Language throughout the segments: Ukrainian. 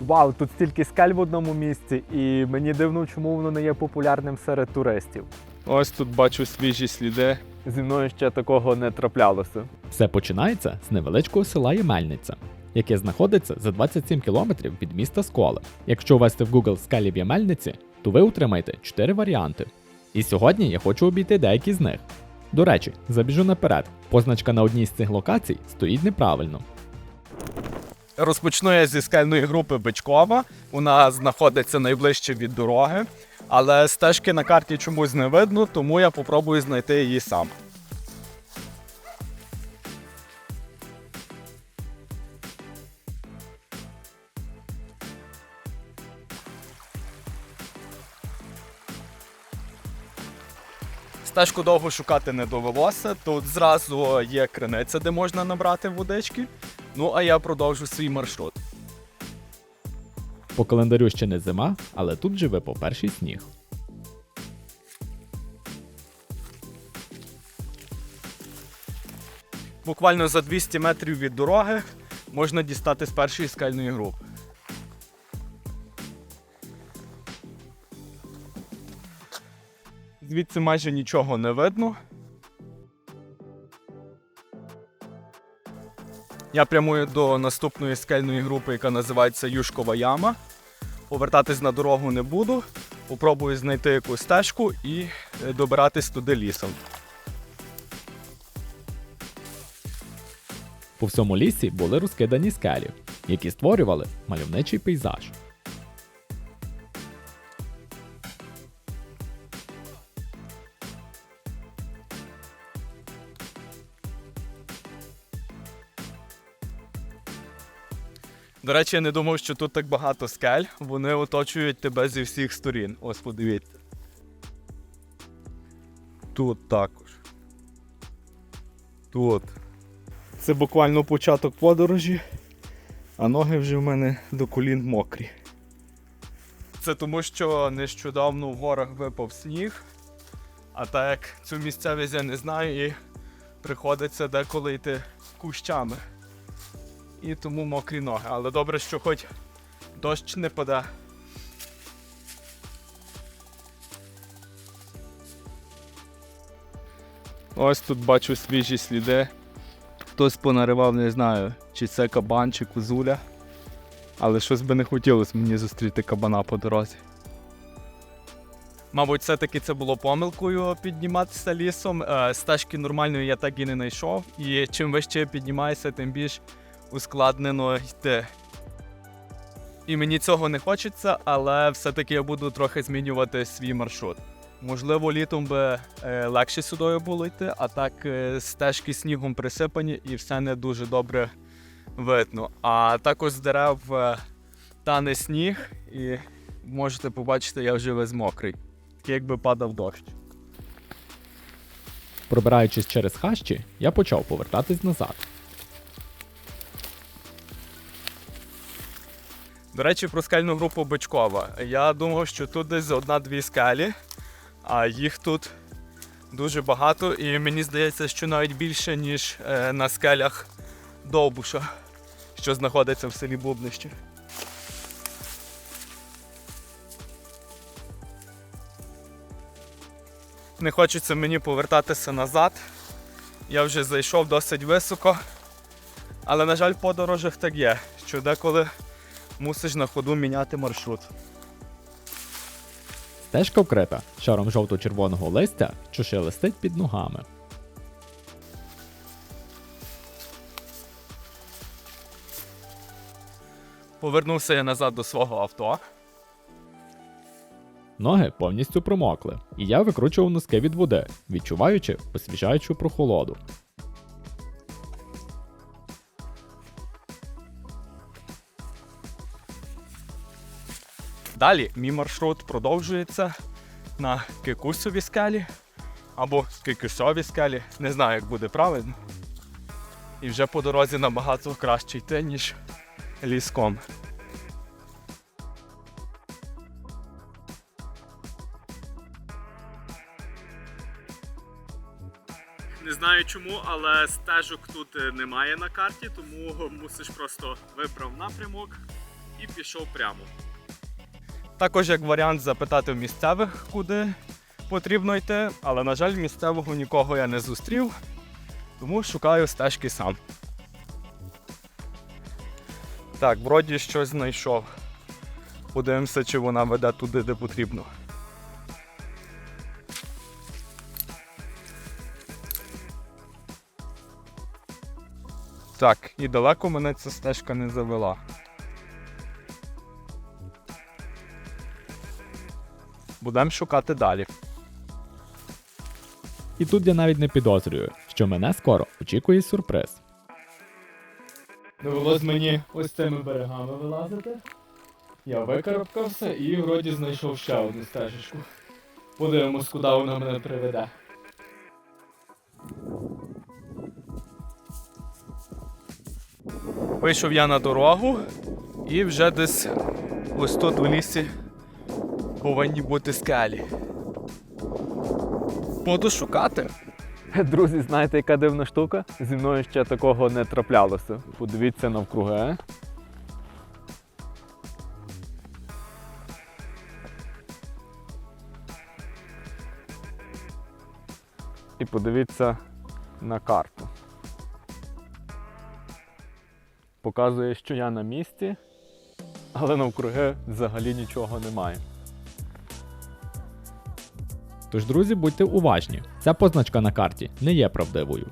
Вау, тут стільки скель в одному місці, і мені дивно, чому воно не є популярним серед туристів. Ось тут бачу свіжі сліди. Зі мною ще такого не траплялося. Все починається з невеличкого села Ємельниця, яке знаходиться за 27 кілометрів від міста Сколи. Якщо ввести в Google скалі в Ємельниці, то ви отримаєте 4 варіанти. І сьогодні я хочу обійти деякі з них. До речі, забіжу наперед. Позначка на одній з цих локацій стоїть неправильно. Розпочну я зі скельної групи Бичкова. Вона знаходиться найближче від дороги, але стежки на карті чомусь не видно, тому я попробую знайти її сам. Стежку довго шукати не довелося. Тут зразу є криниця, де можна набрати водички. Ну а я продовжу свій маршрут. По календарю ще не зима, але тут же випав перший сніг. Буквально за 200 метрів від дороги можна дістати з першої скальної групи. Звідси майже нічого не видно. Я прямую до наступної скельної групи, яка називається Юшкова яма. Повертатись на дорогу не буду. Попробую знайти якусь стежку і е, добиратись туди лісом. По всьому лісі були розкидані скелі, які створювали мальовничий пейзаж. До речі, я не думав, що тут так багато скель. Вони оточують тебе зі всіх сторін. Ось подивіться. Тут також. Тут. Це буквально початок подорожі, а ноги вже в мене до колін мокрі. Це тому, що нещодавно в горах випав сніг. А так як цю місцевість я не знаю, і приходиться деколи йти кущами і тому мокрі ноги. Але добре, що хоч дощ не паде. Ось тут бачу свіжі сліди. Хтось понаривав, не знаю, чи це кабан, чи козуля. Але щось би не хотілося мені зустріти кабана по дорозі. Мабуть, все-таки це було помилкою підніматися лісом. Е, Стежки нормальної я так і не знайшов. І чим вище я піднімаюся, тим більш ускладнено йти. І мені цього не хочеться, але все-таки я буду трохи змінювати свій маршрут. Можливо, літом би е, легше сюди було йти, а так е, стежки снігом присипані і все не дуже добре видно. А також дерев е, тане сніг, і можете побачити, я вже весь мокрий. Такий якби падав дощ. Пробираючись через хащі, я почав повертатись назад. До речі, про скельну групу Бичкова. Я думав, що тут десь одна-дві скелі, а їх тут дуже багато, і мені здається, що навіть більше, ніж е, на скелях Довбуша, що знаходиться в селі Бубнище. Не хочеться мені повертатися назад. Я вже зайшов досить високо. Але, на жаль, подорожах так є, що деколи мусиш на ходу міняти маршрут. Стежка вкрита шаром жовто-червоного листя, що шелестить під ногами. Повернувся я назад до свого авто. Ноги повністю промокли, і я викручував носки від води, відчуваючи освіжаючу прохолоду. Далі мій маршрут продовжується на Кикусові скелі або Кикусові скелі. Не знаю, як буде правильно. І вже по дорозі набагато краще йти, ніж ліском. Не знаю чому, але стежок тут е, немає на карті, тому мусиш просто вибрав напрямок і пішов прямо. Також як варіант запитати в місцевих, куди потрібно йти, але, на жаль, місцевого нікого я не зустрів, тому шукаю стежки сам. Так, вроді щось знайшов. Подивимося, чи вона веде туди, де потрібно. Так, і далеко мене ця стежка не завела. Будемо шукати далі. І тут я навіть не підозрюю, що мене скоро очікує сюрприз. Довелось мені ось цими берегами вилазити. Я викарабкався і вроді знайшов ще одну стежечку. Подивимось, куди вона мене приведе. Вийшов я на дорогу і вже десь ось тут в лісі повинні бути скелі. Буду шукати. Друзі, знаєте, яка дивна штука? Зі мною ще такого не траплялося. Подивіться навкруги. І подивіться на карту. Показує, що я на місці, але навкруги взагалі нічого немає. Тож, друзі, будьте уважні, ця позначка на карті не є правдивою.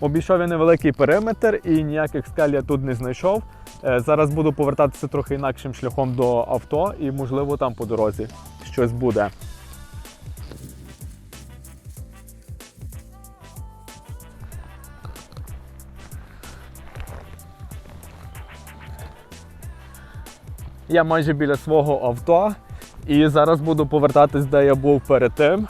Обійшов я невеликий периметр і ніяких скель я тут не знайшов. Е, Зараз буду повертатися трохи інакшим шляхом до авто, і можливо там по дорозі щось буде. Я майже біля свого авто, і зараз буду повертатись, де я був перед тим.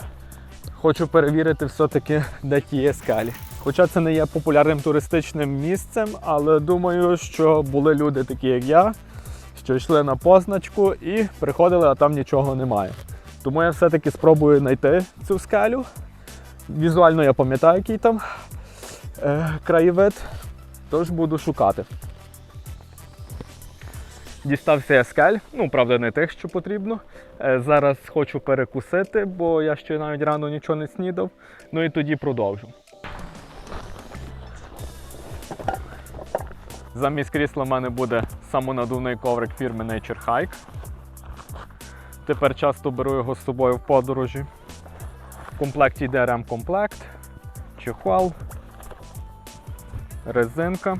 Хочу перевірити все-таки, де ті є скалі. Хоча це не є популярним туристичним місцем, але думаю, що були люди такі, як я, що йшли на позначку і приходили, а там нічого немає. Тому я все-таки спробую знайти цю скалю. Візуально я пам'ятаю, який там е, краєвид, тож буду шукати. Дістався скель, ну правда, не тих, що потрібно. Е, Зараз хочу перекусити, бо я ще навіть рано нічого не снідав. Ну і тоді продовжу. Замість крісла в мене буде самонадувний коврик фірми Nature Hike. Тепер часто беру його з собою в подорожі. В комплекті йде ремкомплект, чехол, резинка.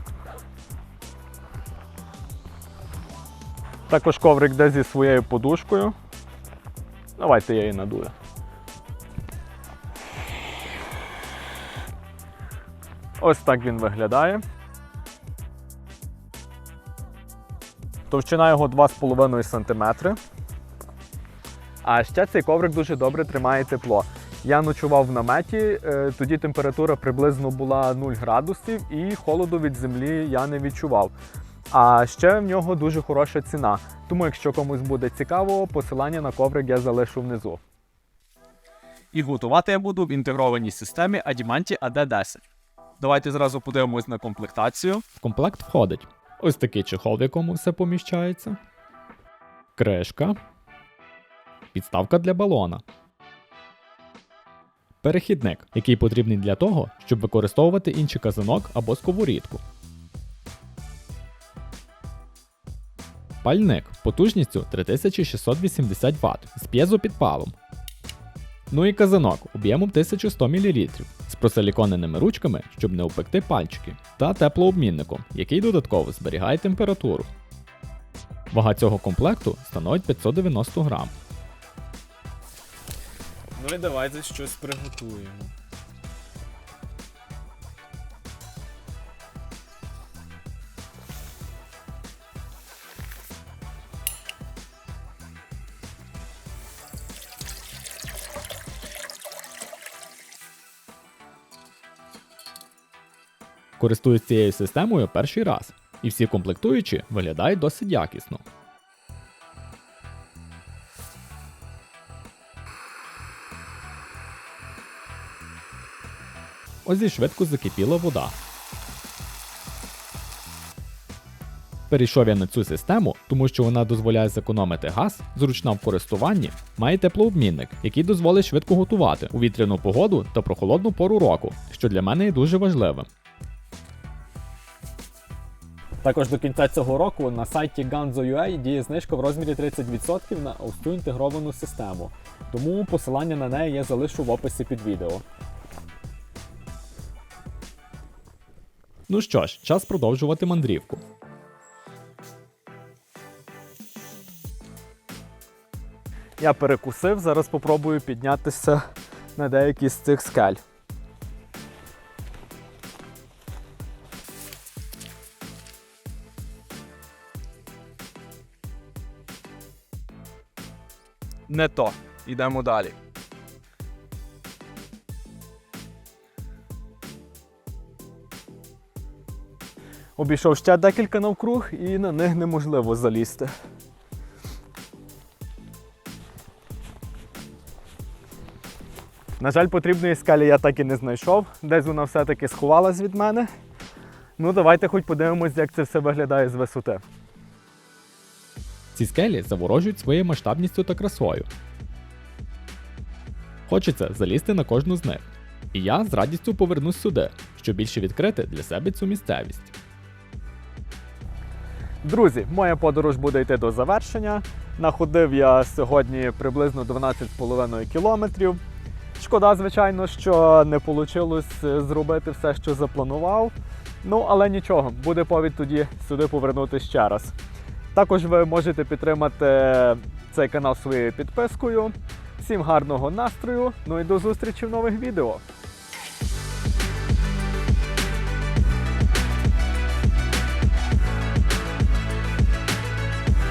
Також коврик йде зі своєю подушкою. Давайте я її надую. Ось так він виглядає. Товщина його 2,5 см. А ще цей коврик дуже добре тримає тепло. Я ночував в наметі, е, тоді температура приблизно була 0 градусів і холоду від землі я не відчував. А ще в нього дуже хороша ціна. Тому, якщо комусь буде цікаво, посилання на коврик я залишу внизу. І готувати я буду в інтегрованій системі Adimanti AD10. Давайте зразу подивимось на комплектацію. В комплект входить ось такий чехол, в якому все поміщається, кришка, підставка для балона, перехідник, який потрібний для того, щоб використовувати інший казанок або сковорідку. Пальник потужністю 3680 Вт з п'єзопідпалом. Ну і казанок об'ємом 1100 мл з просиліконеними ручками, щоб не опекти пальчики, та теплообмінником, який додатково зберігає температуру. Вага цього комплекту становить 590 грам. Ну і давайте щось приготуємо. Користуюсь цією системою перший раз, і всі комплектуючі виглядають досить якісно. Ось і швидко закипіла вода. Перейшов я на цю систему, тому що вона дозволяє зекономити газ, зручна в користуванні, має теплообмінник, який дозволить швидко готувати у вітряну погоду та прохолодну пору року, що для мене є дуже важливим. Також до кінця цього року на сайті Ganzo.ua діє знижка в розмірі 30% на ось цю інтегровану систему. Тому посилання на неї я залишу в описі під відео. Ну що ж, час продовжувати мандрівку. Я перекусив, зараз попробую піднятися на деякі з цих скель. Не то. Йдемо далі. Обійшов ще декілька навкруг і на них неможливо залізти. На жаль, потрібної скелі я так і не знайшов. Десь вона все-таки сховалась від мене. Ну, давайте хоч подивимось, як це все виглядає з висоти. Ці скелі заворожують своєю масштабністю та красою. Хочеться залізти на кожну з них. І я з радістю повернусь сюди, щоб більше відкрити для себе цю місцевість. Друзі, моя подорож буде йти до завершення. Находив я сьогодні приблизно 12,5 кілометрів. Шкода, звичайно, що не вийшло зробити все, що запланував. Ну, але нічого, буде повід тоді сюди повернутися ще раз. Також ви можете підтримати цей канал своєю підпискою. Всім гарного настрою, ну і до зустрічі в нових відео.